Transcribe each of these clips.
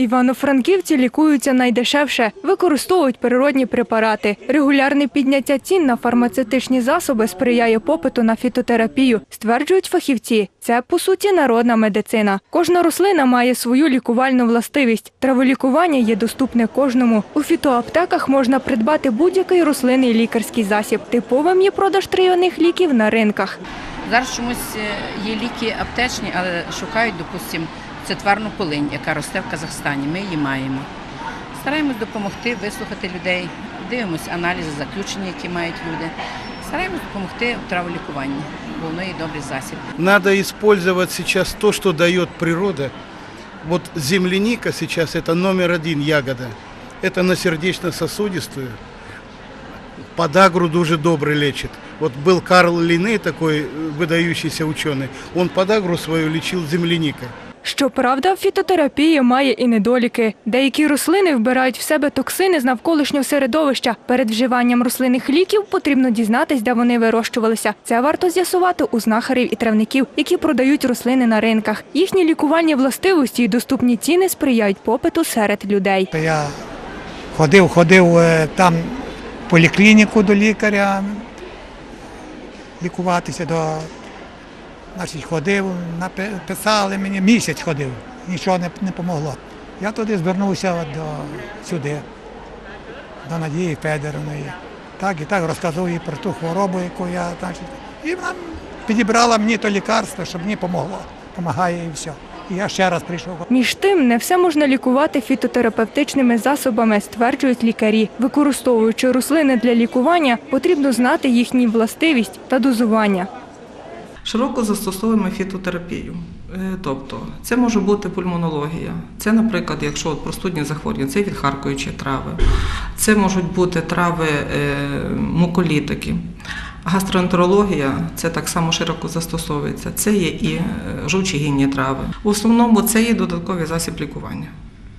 Івано-Франківці лікуються найдешевше, використовують природні препарати. Регулярне підняття цін на фармацевтичні засоби сприяє попиту на фітотерапію, стверджують фахівці. Це по суті народна медицина. Кожна рослина має свою лікувальну властивість. Траволікування є доступне кожному. У фітоаптеках можна придбати будь-який рослинний лікарський засіб. Типовим є продаж трав'яних ліків на ринках. Зараз чомусь е, є ліки аптечні, але шукають, допустимо, цитварну полинь, яка росте в Казахстані. Ми її маємо. Стараємось допомогти, вислухати людей, дивимося аналізи, заключення, які мають люди. Стараємось допомогти в траволікуванні, бо воно є добрий засіб. Надо использовать сейчас то, что дает природа. Вот земляника сейчас это номер один ягода. Это на сердечно-сосудистую. Подагру дуже добре лечит. Вот был Карл Линней, такой э, выдающийся ученый, он подагру свою лечил земляникой. Щоправда, фітотерапія має і недоліки. Деякі рослини вбирають в себе токсини з навколишнього середовища. Перед вживанням рослинних ліків потрібно дізнатись, де вони вирощувалися. Це варто з'ясувати у знахарів і травників, які продають рослини на ринках. Їхні лікувальні властивості і доступні ціни сприяють попиту серед людей. Я ходив, ходив е, там поліклініку до лікаря, лікуватися до. Значить, ходив, написали мені, місяць ходив, нічого не, не помогло. Я туди звернувся до сюди, до Надії Федоровної. Так і так розказував їй про ту хворобу, яку я, значить, і вона підібрала мені то лікарство, щоб мені помогло. Помагає і все. І я ще раз прийшов. Між тим, не все можна лікувати фітотерапевтичними засобами, стверджують лікарі. Використовуючи рослини для лікування, потрібно знати їхні властивість та дозування. Широко застосовуємо фітотерапію. Е, Тобто це може бути пульмонологія. Це, наприклад, якщо от простудні захворювання, це відхаркуючі трави. Це можуть бути трави е, муколітики. Гастроентерологія це так само широко застосовується. Це є і е, жовчогінні трави. В основному це є додатковий засіб лікування.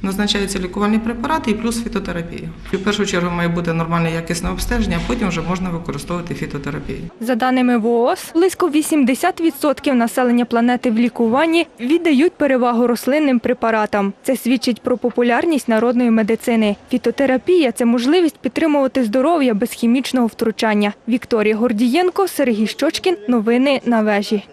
Назначаються лікувальні препарати і плюс фітотерапія. І в першу чергу має бути нормальне якісне обстеження, а потім вже можна використовувати фітотерапію. За даними ВООЗ, близько 80% населення планети в лікуванні віддають перевагу рослинним препаратам. Це свідчить про популярність народної медицини. Фітотерапія це можливість підтримувати здоров'я без хімічного втручання. Вікторія Гордієнко, Сергій Щочкін. Новини на вежі.